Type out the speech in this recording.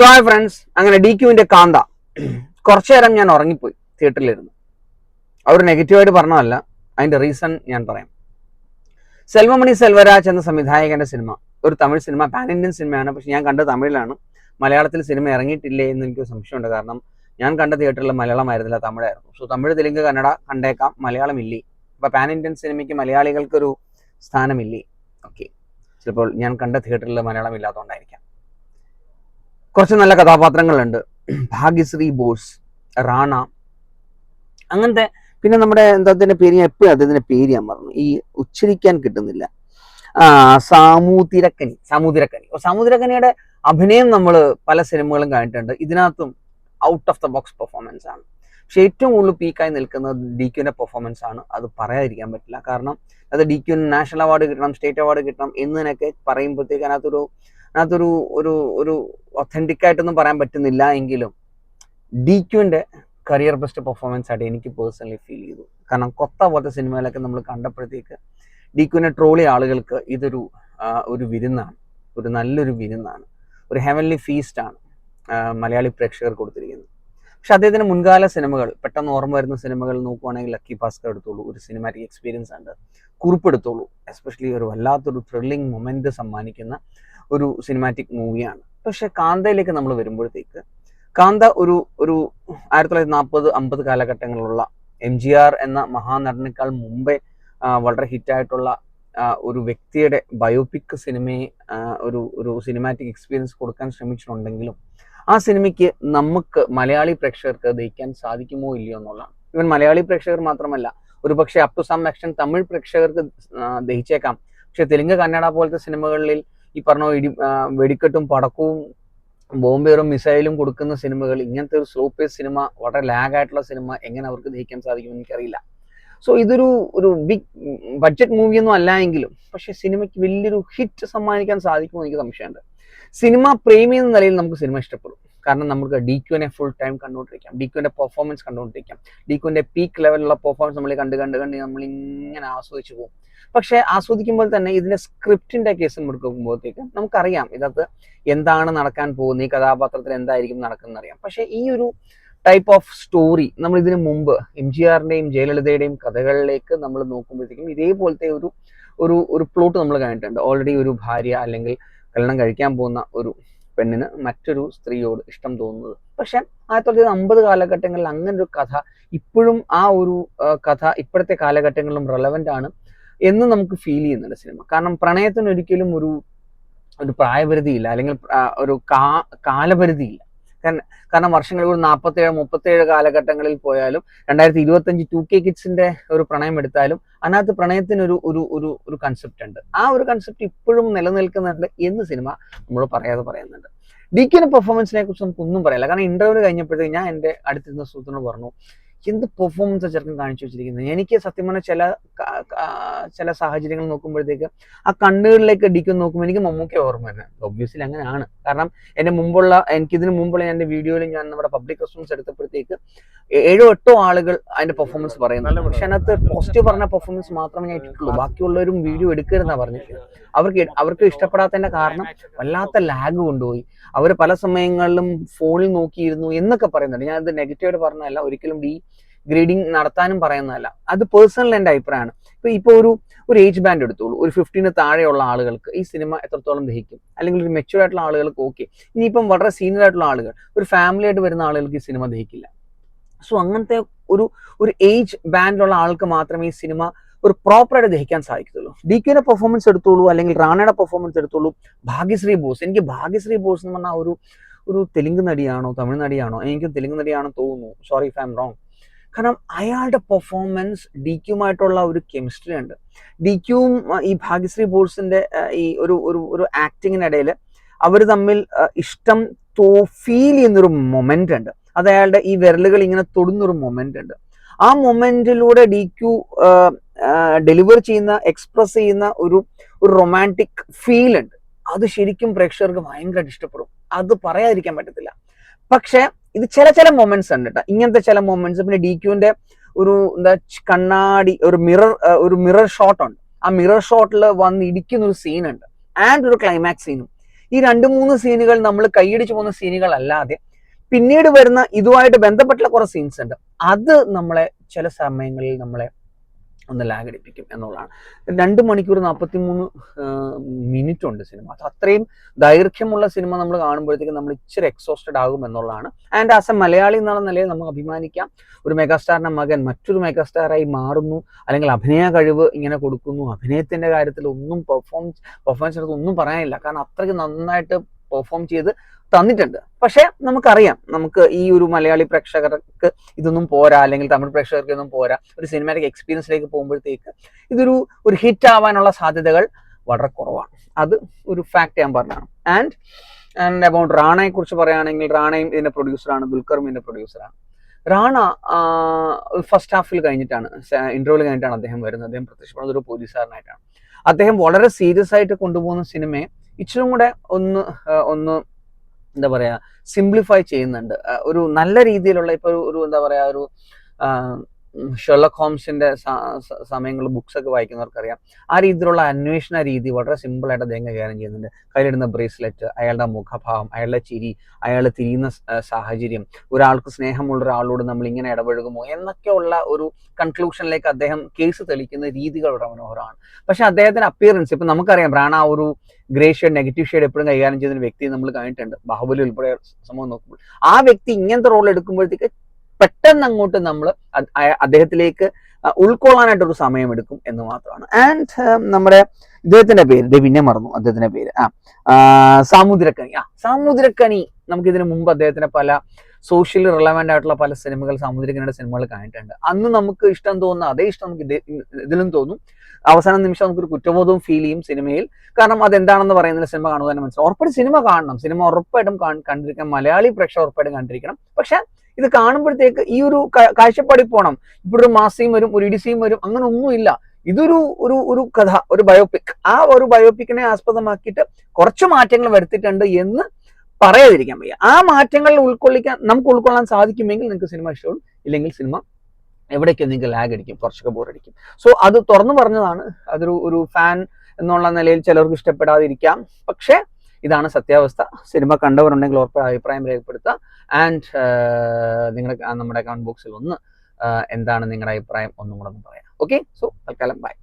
So friends അങ്ങനെ ഡി ക്യുവിന്റെ കാന്ത. കുറച്ചു നേരം ഞാൻ ഉറങ്ങിപ്പോയി തിയേറ്ററിലിരുന്നു. അവർ നെഗറ്റീവായിട്ട് പറഞ്ഞതല്ല. അതിന്റെ റീസൺ ഞാൻ പറയാം. സെൽവമണി സെൽവരാജ് എന്ന സംവിധായകന്റെ സിനിമ. ഒരു തമിഴ് സിനിമ പാൻ ഇന്ത്യൻ സിനിമയാണ്. പക്ഷെ ഞാൻ കണ്ടത് തമിഴിലാണ്. മലയാളത്തിൽ സിനിമ ഇറങ്ങിയിട്ടില്ലേ എന്ന് എനിക്ക് സംശയമുണ്ട്. കാരണം ഞാൻ കണ്ട തിയേറ്ററിൽ മലയാളമായിരുന്നില്ല തമിഴായിരുന്നു. സോ തമിഴ് തെലുങ്ക് കന്നഡ കണ്ടേക്കാം. മലയാളം ഇല്ലേ? അപ്പൊ പാൻ ഇന്ത്യൻ സിനിമയ്ക്ക് മലയാളികൾക്കൊരു സ്ഥാനമില്ലേ? ഓക്കെ ചിലപ്പോൾ ഞാൻ കണ്ട തിയേറ്ററിൽ മലയാളം ഇല്ലാത്തതുകൊണ്ടായിരിക്കാം. കുറച്ച് നല്ല കഥാപാത്രങ്ങളുണ്ട്. ഭാഗ്യശ്രീ ബോസ് റാണ. അങ്ങനത്തെ പിന്നെ നമ്മുടെ എന്താ പേര് ഞാൻ എപ്പോഴും അദ്ദേഹത്തിന്റെ പേര് ഞാൻ പറഞ്ഞു ഈ ഉച്ചരിക്കാൻ കിട്ടുന്നില്ല. ആ സാമൂതിരക്കനി സാമൂതിരക്കനി. സാമൂതിരക്കനിയുടെ അഭിനയം നമ്മൾ പല സിനിമകളും കണ്ടിട്ടുണ്ട്. ഇതിനകത്തും out of the box performance ആണ്. പക്ഷെ ഏറ്റവും കൂടുതൽ പീക്കായി നിൽക്കുന്നത് ഡി ക്യുവിന്റെ പെർഫോമൻസ് ആണ്. അത് പറയാതിരിക്കാൻ പറ്റില്ല. കാരണം അത് ഡി ക്യുവിന് നാഷണൽ അവാർഡ് കിട്ടണം സ്റ്റേറ്റ് അവാർഡ് കിട്ടണം എന്നതിനൊക്കെ പറയുമ്പോഴത്തേക്ക് അതിനകത്തൊരു അതിനകത്തൊരു ഒരു ഒരു ഒത്തന്റിക് ആയിട്ടൊന്നും പറയാൻ പറ്റുന്നില്ല എങ്കിലും ഡി ക്യുവിന്റെ കരിയർ ബെസ്റ്റ് പെർഫോമൻസ് ആയിട്ട് എനിക്ക് പേഴ്സണലി ഫീൽ ചെയ്തു. കാരണം കൊത്ത പോലത്തെ സിനിമയിലൊക്കെ നമ്മൾ കണ്ടപ്പോഴത്തേക്ക് ഡി ക്യുവിനെ ട്രോളി ആളുകൾക്ക് ഇതൊരു ഒരു വിരുന്നാണ്. ഒരു നല്ലൊരു വിരുന്നാണ്. ഒരു ഹെവൻലി ഫീസ്റ്റ് ആണ് മലയാളി പ്രേക്ഷകർ കൊടുത്തിരിക്കുന്നത്. പക്ഷെ അദ്ദേഹത്തിന് മുൻകാല സിനിമകൾ പെട്ടെന്ന് ഓർമ്മ വരുന്ന സിനിമകൾ നോക്കുവാണെങ്കിൽ ലക്കി ഭാസ്കർ എടുത്തോളൂ. ഒരു സിനിമാറ്റിക് എക്സ്പീരിയൻസ് ഉണ്ട് കുറിപ്പ് എടുത്തോളൂ എസ്പെഷ്യലി ഒരു വല്ലാത്തൊരു ത്രില്ലിംഗ് മൊമെന്റ് സമ്മാനിക്കുന്ന ഒരു സിനിമാറ്റിക് മൂവിയാണ് പക്ഷെ കാന്തയിലേക്ക് നമ്മൾ വരുമ്പോഴത്തേക്ക് കാന്ത ഒരു ഒരു ആയിരത്തി തൊള്ളായിരത്തി നാൽപ്പത് അമ്പത് കാലഘട്ടങ്ങളിലുള്ള എം ജി ആർ എന്ന മഹാനടനേക്കാൾ മുമ്പേ വളരെ ഹിറ്റായിട്ടുള്ള ഒരു വ്യക്തിയുടെ ബയോപിക് സിനിമയെ ഒരു ഒരു സിനിമാറ്റിക് എക്സ്പീരിയൻസ് കൊടുക്കാൻ ശ്രമിച്ചിട്ടുണ്ടെങ്കിലും ആ സിനിമയ്ക്ക് നമുക്ക് മലയാളി പ്രേക്ഷകർക്ക് ദഹിക്കാൻ സാധിക്കുമോ ഇല്ലയോ എന്നുള്ളതാണ്. ഇവൻ മലയാളി പ്രേക്ഷകർ മാത്രമല്ല ഒരു പക്ഷേ up to some action Tamil പ്രേക്ഷകർക്ക് ദഹിച്ചേക്കാം. പക്ഷെ തെലുങ്ക് കന്നഡ പോലത്തെ സിനിമകളിൽ ഈ പറഞ്ഞ ഇടി വെടിക്കെട്ടും പടക്കവും ബോംബേറും മിസൈലും കൊടുക്കുന്ന സിനിമകൾ ഇങ്ങനത്തെ ഒരു സ്ലോ പേസ് സിനിമ വളരെ ലാഗ് ആയിട്ടുള്ള സിനിമ എങ്ങനെ അവർക്ക് ദഹിക്കാൻ സാധിക്കുമെന്ന് എനിക്കറിയില്ല. സോ ഇതൊരു ഒരു ബിഗ് ബഡ്ജറ്റ് മൂവിയൊന്നും അല്ല എങ്കിലും പക്ഷെ സിനിമയ്ക്ക് വലിയൊരു ഹിറ്റ് സമ്മാനിക്കാൻ സാധിക്കുമോ എനിക്ക് സംശയമുണ്ട്. സിനിമ പ്രേമി എന്ന നിലയിൽ നമുക്ക് സിനിമ ഇഷ്ടപ്പെടും. കാരണം നമുക്ക് ഡി ക്യുവിനെ ഫുൾ ടൈം കണ്ടുകൊണ്ടിരിക്കാം. ഡി ക്യുവിന്റെ പെർഫോമൻസ് കണ്ടുകൊണ്ടിരിക്കാം. ഡി ക്യുവിന്റെ പീക്ക് ലെവലുള്ള പെർഫോമൻസ് നമ്മൾ കണ്ട് കണ്ട് കണ്ട് നമ്മൾ ഇങ്ങനെ ആസ്വദിച്ചു പോകും. പക്ഷെ ആസ്വദിക്കുമ്പോൾ തന്നെ ഇതിന്റെ സ്ക്രിപ്റ്റിന്റെ കേസ് എടുക്കുമ്പോഴത്തേക്ക് നമുക്കറിയാം ഇതിനകത്ത് എന്താണ് നടക്കാൻ പോകുന്നത് ഈ കഥാപാത്രത്തിൽ എന്തായിരിക്കും നടക്കുന്നത് അറിയാം. പക്ഷെ ഈ ഒരു ടൈപ്പ് ഓഫ് സ്റ്റോറി നമ്മൾ ഇതിനു മുമ്പ് എം ജി ആറിന്റെയും ജയലളിതയുടെയും കഥകളിലേക്ക് നമ്മൾ നോക്കുമ്പോഴത്തേക്കും ഇതേപോലത്തെ ഒരു ഒരു ഒരു പ്ലോട്ട് നമ്മൾ കണ്ടിട്ടുണ്ട്. ഓൾറെഡി ഒരു ഭാര്യ അല്ലെങ്കിൽ കല്യാണം കഴിക്കാൻ പോകുന്ന ഒരു പെണ്ണിന് മറ്റൊരു സ്ത്രീയോട് ഇഷ്ടം തോന്നുന്നത്. പക്ഷെ ആയിരത്തി തൊള്ളായിരത്തി അമ്പത് കാലഘട്ടങ്ങളിൽ അങ്ങനെ ഒരു കഥ ഇപ്പോഴും ആ ഒരു കഥ ഇപ്പോഴത്തെ കാലഘട്ടങ്ങളിലും റെലവെന്റ് ആണ് എന്ന് നമുക്ക് ഫീൽ ചെയ്യുന്നുണ്ട് സിനിമ കാരണം പ്രണയത്തിന് ഒരിക്കലും ഒരു ഒരു പ്രായപരിധിയില്ല. അല്ലെങ്കിൽ ഒരു കാ കാലപരിധിയില്ല. കാരണം വർഷങ്ങൾ ഒരു നാൽപ്പത്തേഴ് മുപ്പത്തേഴ് കാലഘട്ടങ്ങളിൽ പോയാലും രണ്ടായിരത്തി ഇരുപത്തഞ്ച് ടു കെ കിഡ്സിന്റെ ഒരു പ്രണയം എടുത്താലും അതിനകത്ത് പ്രണയത്തിന് ഒരു ഒരു ഒരു കൺസെപ്റ്റ് ഉണ്ട്. ആ ഒരു കൺസെപ്റ്റ് ഇപ്പോഴും നിലനിൽക്കുന്നുണ്ട് എന്ന് സിനിമ നമ്മൾ പറയാതെ പറയുന്നുണ്ട്. ഡി കെന്റെ പെർഫോമൻസിനെ കുറിച്ച് നമുക്ക് ഒന്നും പറയാനില്ല കാരണം ഇന്റർവ്യൂ കഴിഞ്ഞപ്പോഴത്തേക്ക് ഞാൻ എന്റെ അടുത്തിരുന്ന സുഹൃത്തിനോട് പറഞ്ഞു എന്ത് പെർഫോമൻസ് ചെറുക്കൻ കാണിച്ചു വെച്ചിരിക്കുന്നത്? എനിക്ക് സത്യം പറഞ്ഞാൽ ചില ചില സാഹചര്യങ്ങൾ നോക്കുമ്പോഴത്തേക്ക് ആ കണ്ണുകളിലേക്ക് അടിക്കും നോക്കുമ്പോൾ എനിക്ക് മമ്മൂക്കെ ഓർമ്മ വരുന്നത്. ഒബ്വിയസ്ലി അങ്ങനെയാണ്. കാരണം എന്റെ മുമ്പുള്ള എനിക്ക് ഇതിന് മുമ്പുള്ള എന്റെ വീഡിയോയിൽ ഞാൻ നമ്മുടെ പബ്ലിക് റെസ്പോൺസ് എടുത്തപ്പോഴത്തേക്ക് ഏഴോ എട്ടോ ആളുകൾ അതിന്റെ പെർഫോമൻസ് പറയുന്നുണ്ട് പക്ഷെ അതിനകത്ത് പോസിറ്റീവ് പറഞ്ഞ പെർഫോമൻസ് മാത്രമേ ഞാൻ ഇട്ടിട്ടുള്ളൂ. ബാക്കിയുള്ളവരും വീഡിയോ എടുക്കരുതെന്നാ പറഞ്ഞത് അവർക്ക് അവർക്ക് ഇഷ്ടപ്പെടാത്തതിന്റെ കാരണം വല്ലാത്ത ലാഗ് കൊണ്ടുപോയി. അവർ പല സമയങ്ങളിലും ഫോണിൽ നോക്കിയിരുന്നു എന്നൊക്കെ പറയുന്നുണ്ട്. ഞാൻ ഇത് നെഗറ്റീവായിട്ട് പറഞ്ഞതല്ല. ഒരിക്കലും ഡി ഗ്രേഡിംഗ് നടത്താനും പറയുന്നതല്ല. അത് പേഴ്സണൽ എന്റെ അഭിപ്രായമാണ്. ഇപ്പൊ ഇപ്പൊ ഒരു ഒരു ഏജ് ബാൻഡ് എടുത്തോളൂ. ഒരു ഫിഫ്റ്റീന് താഴെയുള്ള ആളുകൾക്ക് ഈ സിനിമ എത്രത്തോളം ദഹിക്കും? അല്ലെങ്കിൽ ഒരു മെച്ചുവർ ആയിട്ടുള്ള ആളുകൾക്ക് ഓക്കെ ഇനിയിപ്പം വളരെ സീനിയർ ആയിട്ടുള്ള ആളുകൾ ഒരു ഫാമിലി ആയിട്ട് വരുന്ന ആളുകൾക്ക് ഈ സിനിമ ദഹിക്കില്ല. സോ അങ്ങനത്തെ ഒരു ഒരു ഏജ് ബാൻഡിലുള്ള ആൾക്ക് മാത്രമേ ഈ സിനിമ ഒരു പ്രോപ്പറായിട്ട് ദഹിക്കാൻ സാധിക്കത്തുള്ളൂ. ഡി കെയുടെ പെർഫോമൻസ് എടുത്തോളൂ അല്ലെങ്കിൽ റാണയുടെ പെർഫോമൻസ് എടുത്തോളൂ. ഭാഗ്യശ്രീ ബോസ്. എനിക്ക് ഭാഗ്യശ്രീ ബോസ് എന്ന് പറഞ്ഞാൽ ഒരു ഒരു തെലുങ്ക് നടിയാണോ തമിഴ് നടിയാണോ? എനിക്ക് തെലുങ്ക് നടിയാണോ തോന്നുന്നു. Sorry if I'm wrong കാരണം അയാളുടെ പെർഫോമൻസ് ഡി ഒരു കെമിസ്ട്രി ഉണ്ട്. ഡി ഈ ഭാഗ്യശ്രീ ബോസിന്റെ ഈ ഒരു ഒരു ഒരു ആക്ടിങ്ങിനിടയിൽ അവർ തമ്മിൽ ഇഷ്ടം തോ ഫീൽ ചെയ്യുന്നൊരു മൊമെന്റ് ഉണ്ട്. അത് അയാളുടെ ഈ വിരലുകൾ ഇങ്ങനെ തൊടുന്നൊരു മൊമെന്റ് ഉണ്ട്. ആ മൊമെന്റിലൂടെ ഡി ക്യു ഡെലിവർ ചെയ്യുന്ന എക്സ്പ്രസ് ചെയ്യുന്ന ഒരു ഒരു റൊമാന്റിക് ഫീൽ ഉണ്ട്. അത് ശരിക്കും പ്രേക്ഷകർക്ക് ഭയങ്കരമായിട്ട് ഇഷ്ടപ്പെടും. അത് പറയാതിരിക്കാൻ പറ്റത്തില്ല. പക്ഷെ ഇത് ചില ചില മൊമെന്റ്സ് ഉണ്ട് കേട്ടോ ഇങ്ങനത്തെ ചില മൊമെന്റ്സ് പിന്നെ ഡി ക്യുവിന്റെ ഒരു എന്താ കണ്ണാടി ഒരു മിറർ ഒരു മിറർ ഷോട്ട് ഉണ്ട്. ആ മിറർ ഷോട്ടിൽ വന്ന് ഇടിക്കുന്ന ഒരു സീൻ ഉണ്ട്. ആൻഡ് ഒരു ക്ലൈമാക്സ് സീനും ഈ രണ്ട് മൂന്ന് സീനുകൾ നമ്മൾ കൈയടിച്ചു പോകുന്ന സീനുകൾ അല്ലാതെ പിന്നീട് വരുന്ന ഇതുമായിട്ട് ബന്ധപ്പെട്ടുള്ള കുറെ സീൻസ് ഉണ്ട്. അത് നമ്മളെ ചില സമയങ്ങളിൽ നമ്മളെ ഒന്ന് ലാഗ് അടിപ്പിക്കും എന്നുള്ളതാണ്. രണ്ട് മണിക്കൂർ നാൽപ്പത്തി മൂന്ന് മിനിറ്റ് ഉണ്ട് സിനിമ. അത് അത്രയും ദൈർഘ്യമുള്ള സിനിമ നമ്മൾ കാണുമ്പോഴത്തേക്കും നമ്മൾ ഇച്ചിരി എക്സോസ്റ്റഡ് ആകും എന്നുള്ളതാണ്. ആൻഡ് ആസ് എ മലയാളി എന്നുള്ള നിലയിൽ നമുക്ക് അഭിമാനിക്കാം. ഒരു മെഗാസ്റ്റാറിന്റെ മകൻ മറ്റൊരു മെഗാസ്റ്റാറായി മാറുന്നു. അല്ലെങ്കിൽ അഭിനയ കഴിവ് ഇങ്ങനെ കൊടുക്കുന്നു. അഭിനയത്തിന്റെ കാര്യത്തിൽ ഒന്നും പെർഫോം പെർഫോമൻസ് എടുത്ത് ഒന്നും പറയാനില്ല. കാരണം അത്രയ്ക്ക് നന്നായിട്ട് പെർഫോം ചെയ്ത് തന്നിട്ടുണ്ട്. പക്ഷെ നമുക്കറിയാം നമുക്ക് ഈ ഒരു മലയാളി പ്രേക്ഷകർക്ക് ഇതൊന്നും പോരാ അല്ലെങ്കിൽ തമിഴ് പ്രേക്ഷകർക്ക് ഇതൊന്നും പോരാ. ഒരു സിനിമാറ്റിക് എക്സ്പീരിയൻസിലേക്ക് പോകുമ്പോഴത്തേക്ക് ഇതൊരു ഒരു ഹിറ്റ് ആവാനുള്ള സാധ്യതകൾ വളരെ കുറവാണ്. അത് ഒരു ഫാക്ട് ഞാൻ പറഞ്ഞതാണ്. ആൻഡ് ആൻഡ് അബൌട്ട് റാണയെ കുറിച്ച് പറയുകയാണെങ്കിൽ റാണയും ഇതിന്റെ പ്രൊഡ്യൂസറാണ് ദുൽഖറും ഇതിന്റെ പ്രൊഡ്യൂസറാണ് റാണ ഫസ്റ്റ് ഹാഫിൽ കഴിഞ്ഞിട്ടാണ് ഇന്റർവ്യൂവിൽ കഴിഞ്ഞിട്ടാണ് അദ്ദേഹം വരുന്നത്. അദ്ദേഹം പ്രത്യക്ഷപ്പെടുന്നത് ഒരു പോലീസുകാരനായിട്ടാണ്. അദ്ദേഹം വളരെ സീരിയസ് ആയിട്ട് കൊണ്ടുപോകുന്ന സിനിമയെ ഇച്ചിരി കൂടെ ഒന്ന് ഒന്ന് എന്താ പറയാ സിംപ്ലിഫൈ ചെയ്യുന്നുണ്ട്. ഒരു നല്ല രീതിയിലുള്ള ഇപ്പൊ ഒരു എന്താ പറയാ ഒരു ഷെർലക് ഹോംസിന്റെ സമയങ്ങൾ ബുക്സ് ഒക്കെ വായിക്കുന്നവർക്കറിയാം. ആ രീതിയിലുള്ള അന്വേഷണ രീതി വളരെ സിമ്പിൾ ആയിട്ട് അദ്ദേഹം കൈകാര്യം ചെയ്യുന്നുണ്ട്. കയ്യിലിടുന്ന ബ്രേസ്ലെറ്റ് അയാളുടെ മുഖഭാവം അയാളുടെ ചിരി അയാൾ തിരിയുന്ന സാഹചര്യം ഒരാൾക്ക് സ്നേഹമുള്ള ഒരാളോട് നമ്മൾ ഇങ്ങനെ ഇടപഴകുമോ എന്നൊക്കെയുള്ള ഒരു കൺക്ലൂഷനിലേക്ക് അദ്ദേഹം കേസ് തെളിക്കുന്ന രീതികൾ വളരെ മനോഹരമാണ്. പക്ഷെ അദ്ദേഹത്തിന്റെ അപ്പിയറൻസ് ഇപ്പൊ നമുക്കറിയാം റാണ ഒരു ഗ്രേ ഷെയ്ഡ് നെഗറ്റീവ് ഷെയ്ഡ് എപ്പോഴും കൈകാര്യം ചെയ്യുന്ന വ്യക്തി നമ്മൾ കണ്ടിട്ടുണ്ട്. ബാഹുബലി ഉൾപ്പെടെ സംഭവം നോക്കുമ്പോൾ. ആ വ്യക്തി ഇങ്ങനത്തെ റോൾ എടുക്കുമ്പോഴത്തേക്ക് പെട്ടെന്ന് അങ്ങോട്ട് നമ്മൾ അദ്ദേഹത്തിലേക്ക് ഉൾക്കൊള്ളാനായിട്ടൊരു സമയമെടുക്കും എന്ന് മാത്രമാണ്. ആൻഡ് നമ്മുടെ ഇദ്ദേഹത്തിന്റെ പേര് പിന്നെ മറന്നു അദ്ദേഹത്തിന്റെ പേര്. ആ സാമുദ്രക്കണി ആ സാമുദ്രക്കണി നമുക്ക് ഇതിനു മുമ്പ് അദ്ദേഹത്തിന്റെ പല സോഷ്യലി റിലവന്റ് ആയിട്ടുള്ള പല സിനിമകൾ സാമുദ്രികനയുടെ സിനിമകൾ കണ്ടിട്ടുണ്ട്. അന്ന് നമുക്ക് ഇഷ്ടം തോന്നുന്ന അതേ ഇഷ്ടം നമുക്ക് ഇതിലും തോന്നും. അവസാന നിമിഷം നമുക്കൊരു കുറ്റബോധവും ഫീൽ ചെയ്യും സിനിമയിൽ. കാരണം അതെന്താണെന്ന് പറയുന്ന സിനിമ കാണുക തന്നെ മനസ്സിലാവും. ഉറപ്പായിട്ടും സിനിമ കാണണം. സിനിമ ഉറപ്പായിട്ടും കണ്ടിരിക്കണം. മലയാളി പ്രേക്ഷകർ ഉറപ്പായിട്ടും കണ്ടിരിക്കണം. പക്ഷെ ഇത് കാണുമ്പോഴത്തേക്ക് ഈ ഒരു കാഴ്ചപ്പാടിൽ പോകണം ഇവിടെ ഒരു മാസിയും വരും ഒരു ഇടിസിയും വരും അങ്ങനെ ഒന്നുമില്ല ഇതൊരു ഒരു ഒരു കഥ ഒരു ബയോപിക് ആ ഒരു ബയോപിക്കിനെ ആസ്പദമാക്കിയിട്ട് കുറച്ച് മാറ്റങ്ങൾ വരുത്തിയിട്ടുണ്ട് എന്ന് പറയാതിരിക്കാൻ വയ്യ. ആ മാറ്റങ്ങൾ ഉൾക്കൊള്ളിക്കാൻ നമുക്ക് ഉൾക്കൊള്ളാൻ സാധിക്കുമെങ്കിൽ നിങ്ങൾക്ക് സിനിമ ഇഷ്ടമുള്ളൂ ഇല്ലെങ്കിൽ സിനിമ എവിടേക്ക് നിങ്ങൾക്ക് ലാഗ് അടിക്കും. കുറച്ചൊക്കെ ബോറടിക്കും സോ അത് തുറന്നു പറഞ്ഞതാണ്. അതൊരു ഒരു ഫാൻ എന്നുള്ള നിലയിൽ ചിലർക്ക് ഇഷ്ടപ്പെടാതിരിക്കാം. പക്ഷേ ഇതാണ് സത്യാവസ്ഥ. സിനിമ കണ്ടവരുണ്ടെങ്കിൽ ഉറപ്പ് അഭിപ്രായം രേഖപ്പെടുത്തുക. ആൻഡ് നിങ്ങളുടെ നമ്മുടെ കമന്റ് ബോക്സിൽ ഒന്ന് എന്താണ് നിങ്ങളുടെ അഭിപ്രായം ഒന്നും കൂടെ ഒന്ന് പറയാം. ഓക്കെ സോ തൽക്കാലം ബൈ